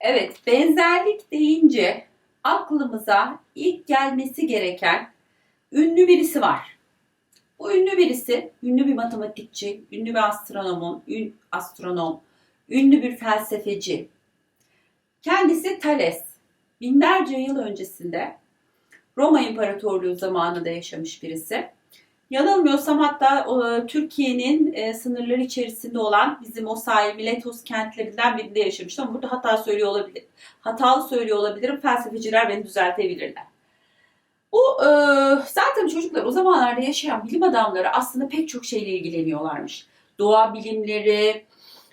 Evet, benzerlik deyince aklımıza ilk gelmesi gereken ünlü birisi var. Bu ünlü birisi, ünlü bir matematikçi, ünlü bir astronomun, ün, astronom, ünlü bir felsefeci. Kendisi Thales. Binlerce yıl öncesinde Roma İmparatorluğu zamanında yaşamış birisi. Yanılmıyorsam hatta Türkiye'nin e, sınırları içerisinde olan bizim o sahil Miletos kentlerinden birinde yaşamıştı ama burada hata söylüyor olabilir. Hatalı söylüyor olabilirim. Felsefeciler beni düzeltebilirler. Bu e, zaten çocuklar o zamanlarda yaşayan bilim adamları aslında pek çok şeyle ilgileniyorlarmış. Doğa bilimleri,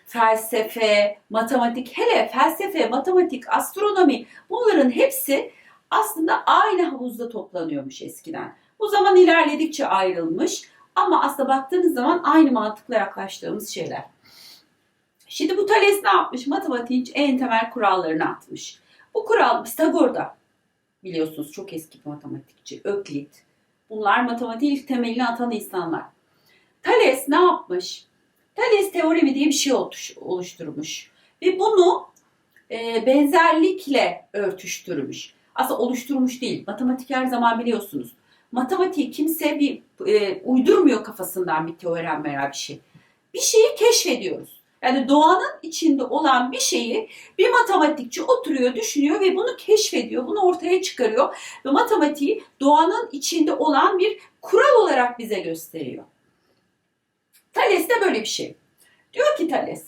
felsefe, matematik, hele felsefe, matematik, astronomi bunların hepsi aslında aynı havuzda toplanıyormuş eskiden. Bu zaman ilerledikçe ayrılmış ama aslında baktığınız zaman aynı mantıkla yaklaştığımız şeyler. Şimdi bu Thales ne yapmış? Matematiğin en temel kurallarını atmış. Bu kural Pisagor'da biliyorsunuz çok eski bir matematikçi. Öklit. Bunlar matematiğin ilk temelini atan insanlar. Thales ne yapmış? Thales teoremi diye bir şey oluş- oluşturmuş. Ve bunu e, benzerlikle örtüştürmüş. Aslında oluşturmuş değil. Matematik her zaman biliyorsunuz. Matematiği kimse bir e, uydurmuyor kafasından bir teorem veya bir şey. Bir şeyi keşfediyoruz. Yani doğanın içinde olan bir şeyi bir matematikçi oturuyor, düşünüyor ve bunu keşfediyor, bunu ortaya çıkarıyor ve matematiği doğanın içinde olan bir kural olarak bize gösteriyor. Thales de böyle bir şey. Diyor ki Thales,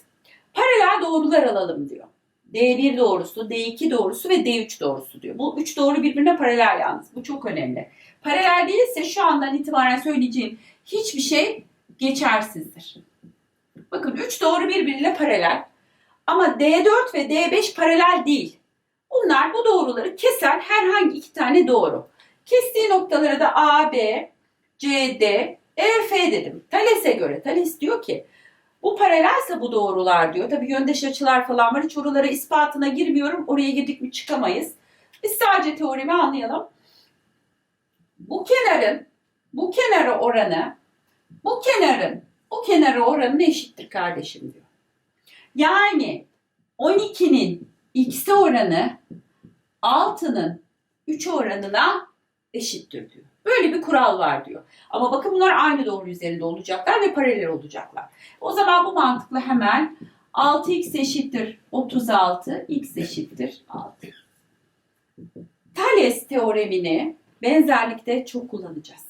paralel doğrular alalım diyor. D1 doğrusu, D2 doğrusu ve D3 doğrusu diyor. Bu üç doğru birbirine paralel yalnız. Bu çok önemli. Paralel değilse şu andan itibaren söyleyeceğim hiçbir şey geçersizdir. Bakın üç doğru birbiriyle paralel. Ama D4 ve D5 paralel değil. Bunlar bu doğruları kesen herhangi iki tane doğru. Kestiği noktalara da A, B, C, D, E, F dedim. Thales'e göre. Thales diyor ki bu paralelse bu doğrular diyor. Tabii yöndeş açılar falan var. Hiç oralara ispatına girmiyorum. Oraya girdik mi çıkamayız. Biz sadece teoremi anlayalım. Bu kenarın bu kenara oranı bu kenarın bu kenara oranı eşittir kardeşim diyor. Yani 12'nin x'e oranı 6'nın 3 oranına eşittir diyor. Böyle bir kural var diyor. Ama bakın bunlar aynı doğru üzerinde olacaklar ve paralel olacaklar. O zaman bu mantıkla hemen 6x eşittir 36, x eşittir 6. Thales teoremini benzerlikte çok kullanacağız.